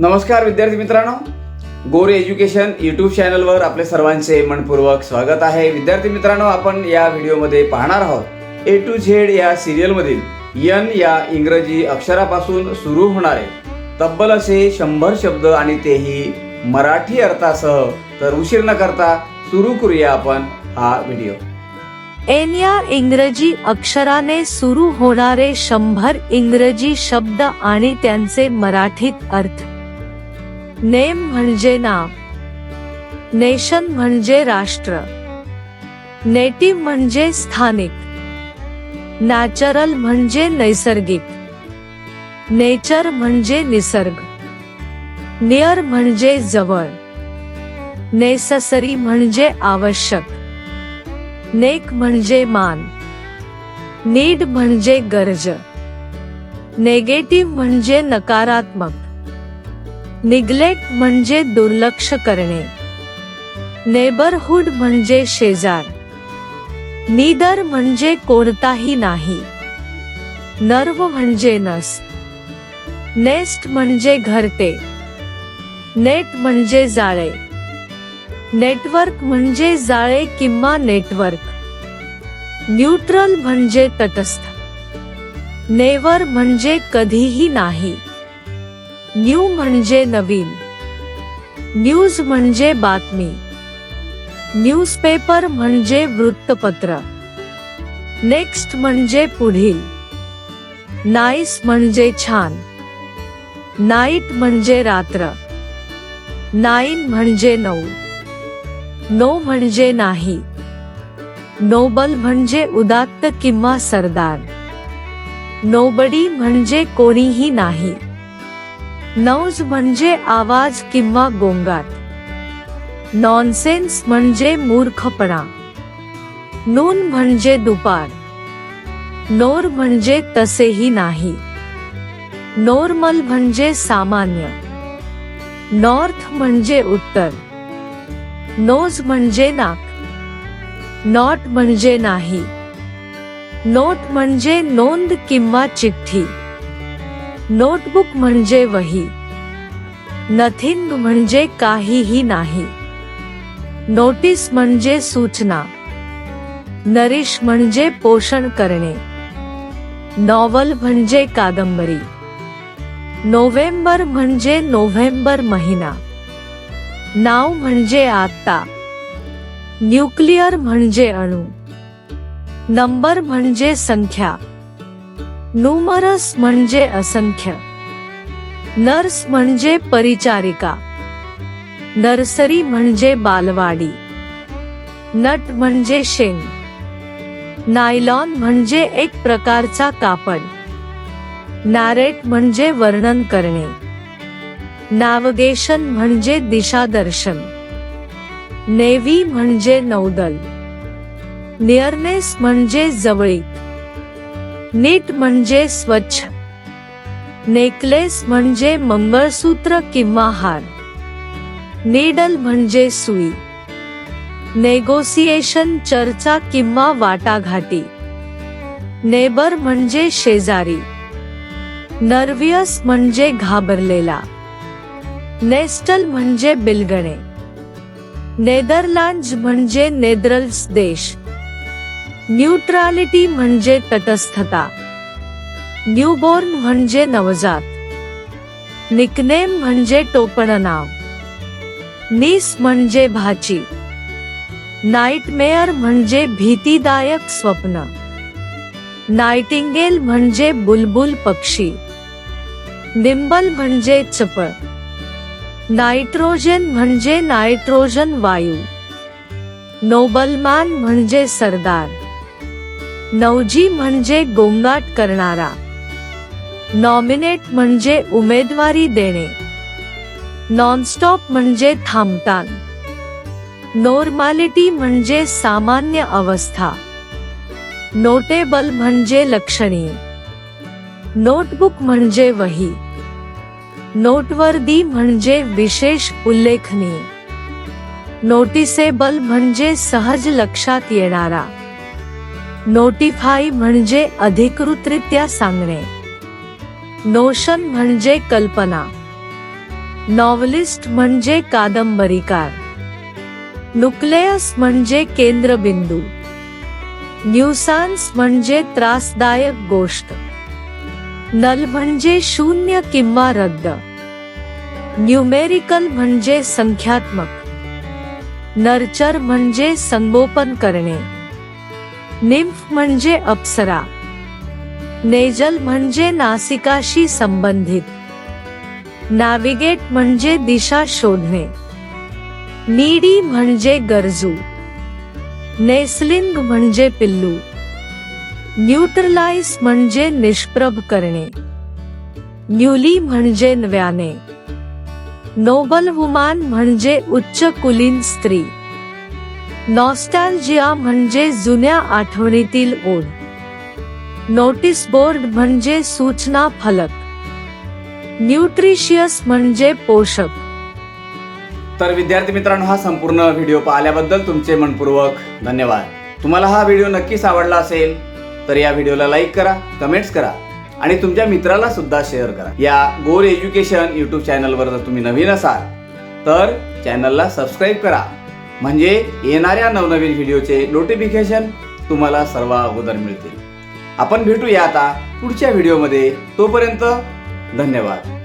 नमस्कार विद्यार्थी मित्रांनो. गोरे एज्युकेशन यूट्यूब चॅनलवर आपले सर्वांचे मनपूर्वक स्वागत आहे. विद्यार्थी मित्रांनो आपण या व्हिडिओमध्ये पाहणार आहोत. ए टू झेड या सिरियलमधील यन या इंग्रजी अक्षरापासून सुरू होणारे. तब्बल असे शंभर शब्द आणि तेही मराठी अर्थासह तर उशीर न करता सुरू करूया आपण हा व्हिडिओ. एन या इंग्रजी अक्षराने सुरू होणारे शंभर इंग्रजी शब्द आणि त्यांचे मराठीत अर्थ. नेम म्हणजे नाव. नेशन म्हणजे राष्ट्र. नेटिव्ह म्हणजे स्थानिक. नॅचरल म्हणजे नैसर्गिक. नेचर म्हणजे निसर्ग. नियर म्हणजे जवळ. नेससरी म्हणजे आवश्यक. नेक म्हणजे मान. नीड म्हणजे गरज. नेगेटिव्ह म्हणजे नकारात्मक. निग्लेक्ट म्हणजे दुर्लक्ष करणे. नेबरहुड म्हणजे शेजार. निदर म्हणजे कोणताही नाही. नर्व म्हणजे नस. नेस्ट म्हणजे घरटे. नेट म्हणजे जाळे. नेटवर्क म्हणजे जाळे किंवा नेटवर्क. न्यूट्रल म्हणजे तटस्थ. नेवर म्हणजे कधीही नाही. न्यू म्हणजे नवीन. न्यूज म्हणजे बातमी. न्यूजपेपर म्हणजे वृत्तपत्र. नेक्स्ट म्हणजे पुढील. नाईस म्हणजे छान. नाईट म्हणजे रात्र. नाईन म्हणजे नऊ. नो म्हणजे नाही. नोबल म्हणजे उदात्त किंवा सरदार. नोबडी म्हणजे कोणीही नाही. नौज म्हणजे आवाज़ किंवा गोंगाट. नॉनसेन्स म्हणजे मूर्खपणा. नून म्हणजे दुपार. नोर म्हणजे तसेही नाही. नॉर्मल म्हणजे सामान्य. नॉर्थ म्हणजे उत्तर. नोज़ म्हणजे नाक. नॉट म्हणजे नाही. नोट म्हणजे नोंद किंवा चिठ्ठी. नोटबुक म्हणजे वही. नथिंग म्हणजे काहीही नाही. नोटीस म्हणजे सूचना. नरिश म्हणजे पोषण करणे. नॉवल म्हणजे कादंबरी. नोव्हेंबर म्हणजे नोव्हेंबर महिना. नाव म्हणजे आत्ता. न्यूक्लिअर म्हणजे अणू. नंबर म्हणजे संख्या. नुमरस म्हणजे असंख्य. नर्स म्हणजे परिचारिका. नर्सरी म्हणजे बालवाडी. नट म्हणजे शेंग नायलॉन म्हणजे एक प्रकारचा कापड. नॅरेट म्हणजे वर्णन करणे. नॅव्हिगेशन म्हणजे दिशादर्शन. नेव्ही म्हणजे नौदल. नियरनेस म्हणजे जवळीक. नीट म्हणजे स्वच्छ. नेकलेस म्हणजे मंगळसूत्र किंवा हार. नीडल म्हणजे सुई. नेगोसिएशन चर्चा किंवा वाटाघाटी. नेबर म्हणजे शेजारी. नर्वियस म्हणजे घाबरलेला. नेस्टल म्हणजे बिलगणे. नेदरलँड्स म्हणजे नेदरल्स देश. न्यूट्रॅलिटी म्हणजे तटस्थता. न्यूबॉर्न म्हणजे नवजात. निकनेम म्हणजे टोपण नाव. नीस म्हणजे भाची. नाईटमेअर म्हणजे भीतीदायक स्वप्न. नायटिंगेल म्हणजे बुलबुल पक्षी. निंबल म्हणजे चपळ. नायट्रोजन म्हणजे नायट्रोजन वायू. नोबलमान म्हणजे सरदार. नवजी म्हणजे गोंगाट करणारा. नॉमिनेट म्हणजे उमेदवारी देणे. नॉनस्टॉप म्हणजे थांबतान. नॉर्मॅलिटी म्हणजे सामान्य अवस्था. नोटेबल म्हणजे लक्षणीय. नोटबुक म्हणजे वही. नोटवर्दी म्हणजे विशेष उल्लेखनीय. नोटिसेबल म्हणजे सहज लक्षात येणारा. नोटिफाय म्हणजे अधिकृतरित्या सांगणे. नोशन म्हणजे कल्पना. नॉव्हलिस्ट म्हणजे कादंबरीकार. नुक्लेअस म्हणजे केंद्रबिंदू. न्यूसान्स म्हणजे त्रासदायक गोष्ट. नल म्हणजे शून्य किंवा रद्द. न्यूमेरिकल म्हणजे संख्यात्मक. नर्चर म्हणजे संगोपन करणे. निम्फ म्हणजे अप्सरा. नेजल म्हणजे नासिकाशी संबंधित. नॅव्हिगेट म्हणजे दिशा शोधणे. नीडी म्हणजे गरजू. नेसलिंग म्हणजे पिल्लू. न्यूट्रलाइज म्हणजे निष्प्रभ करणे. न्यूली म्हणजे नव्याने. नोबल वुमान म्हणजे उच्च कुलीन स्त्री. नॉस्टॅल्जिया म्हणजे जुन्या आठवणीतील ओढ नोटीस बोर्ड म्हणजे सूचना फलक. न्यूट्रिशियस म्हणजे पोषक. तर विद्यार्थी मित्रांनो हा संपूर्ण व्हिडिओ पाहिल्याबद्दल तुमचे मनपूर्वक धन्यवाद. तुम्हाला हा व्हिडिओ नक्कीच आवडला असेल तर या व्हिडिओला लाईक करा कमेंट्स करा आणि तुमच्या मित्राला सुद्धा शेअर करा. या गोर एज्युकेशन यूट्यूब चॅनलवर जर तुम्ही नवीन असाल तर चॅनलला सबस्क्राईब करा. म्हणजे येणाऱ्या नवनवीन व्हिडिओचे नोटिफिकेशन तुम्हाला सर्व अगोदर मिळतील. आपण भेटूया आता पुढच्या व्हिडिओमध्ये. तोपर्यंत धन्यवाद.